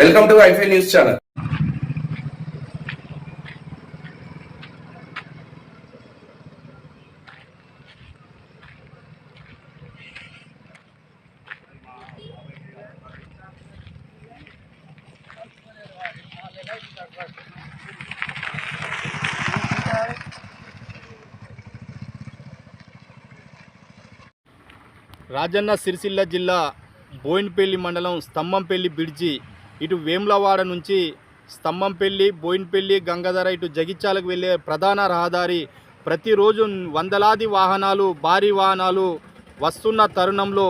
Welcome to ఐఫై news channel Rajanna Sircilla జిల్లా బోయిన్పల్లి మండలం స్తంభంపల్లి బ్రిడ్జి ఇటు వేములవాడ నుంచి స్తంభంపల్లి బోయిన్పల్లి గంగాధర ఇటు జగిత్యాలకు వెళ్ళే ప్రధాన రహదారి. ప్రతిరోజు వందలాది వాహనాలు భారీ వాహనాలు వస్తున్న తరుణంలో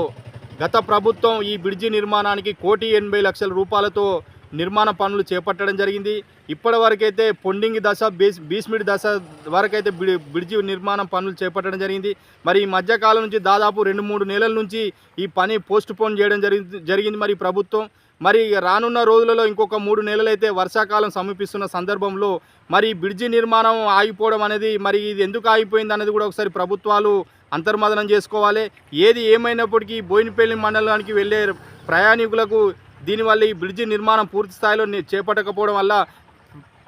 గత ప్రభుత్వం ఈ బ్రిడ్జి నిర్మాణానికి కోటి ఎనభై లక్షల రూపాయలతో నిర్మాణ పనులు చేపట్టడం జరిగింది. ఇప్పటి వరకైతే పొండింగ్ దశ బీస్ బీస్మిడి దశ వరకైతే బ్రిడ్జి నిర్మాణం పనులు చేపట్టడం జరిగింది. మరి ఈ మధ్యకాలం నుంచి దాదాపు రెండు మూడు నెలల నుంచి ఈ పని పోస్ట్ పోన్ చేయడం జరిగింది జరిగింది మరి ప్రభుత్వం. మరి రానున్న రోజులలో ఇంకొక మూడు నెలలైతే వర్షాకాలం సమీపిస్తున్న సందర్భంలో మరి బ్రిడ్జి నిర్మాణం ఆగిపోవడం అనేది మరి ఇది ఎందుకు ఆగిపోయింది అనేది కూడా ఒకసారి ప్రభుత్వాలు అంతర్మదనం చేసుకోవాలి. ఏది ఏమైనప్పటికీ బోయినపల్లి మండలానికి వెళ్ళే ప్రయాణికులకు దీనివల్ల ఈ బ్రిడ్జి నిర్మాణం పూర్తి స్థాయిలో చేపట్టకపోవడం వల్ల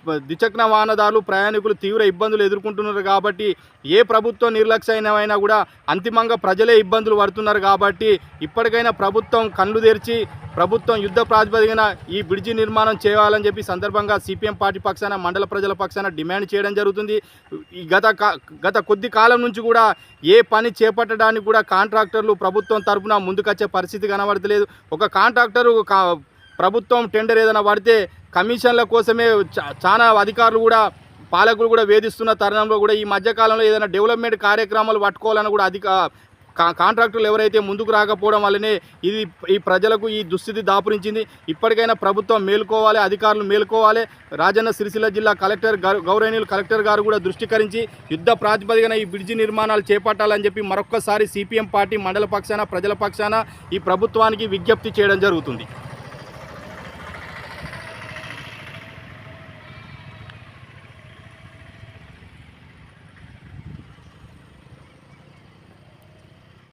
ద్విచక్ర వాహనదారులు ప్రయాణికులు తీవ్ర ఇబ్బందులు ఎదుర్కొంటున్నారు కాబట్టి ఏ ప్రభుత్వం నిర్లక్ష్యమైనా కూడా అంతిమంగా ప్రజలే ఇబ్బందులు పడుతున్నారు కాబట్టి ఇప్పటికైనా ప్రభుత్వం కళ్ళు తెరిచి ప్రభుత్వం యుద్ధ ప్రాతిపదికన ఈ బ్రిడ్జి నిర్మాణం చేయాలని చెప్పి సందర్భంగా సిపిఎం పార్టీ పక్షాన మండల ప్రజల పక్షాన డిమాండ్ చేయడం జరుగుతుంది. ఈ గత గత కొద్ది కాలం నుంచి కూడా ఏ పని చేపట్టడానికి కూడా కాంట్రాక్టర్లు ప్రభుత్వం తరఫున ముందుకొచ్చే పరిస్థితి కనబడతలేదు. ఒక కాంట్రాక్టరు ప్రభుత్వం టెండర్ ఏదైనా పడితే కమిషన్ల కోసమే చా- చాలా అధికారులు కూడా పాలకులు కూడా వేధిస్తున్న తరుణంలో కూడా ఈ మధ్యకాలంలో ఏదైనా డెవలప్మెంట్ కార్యక్రమాలు పట్టుకోవాలని కూడా అధిక కా- కాంట్రాక్టులు ఎవరైతే ముందుకు రాకపోవడం వల్లనే ఇది ఈ ప్రజలకు ఈ దుస్థితి దాపురించింది. ఇప్పటికైనా ప్రభుత్వం మేల్కోవాలి అధికారులు మేల్కోవాలి. రాజన్న సిరిసిల్ల జిల్లా కలెక్టర్ గౌరవనీయులు కలెక్టర్ గారు కూడా దృష్టికరించి యుద్ధ ప్రాతిపదికన ఈ బ్రిడ్జి నిర్మాణాలు చేపట్టాలని చెప్పి మరొక్కసారి సిపిఎం పార్టీ మండల పక్షాన ప్రజల పక్షాన ఈ ప్రభుత్వానికి విజ్ఞప్తి చేయడం జరుగుతుంది.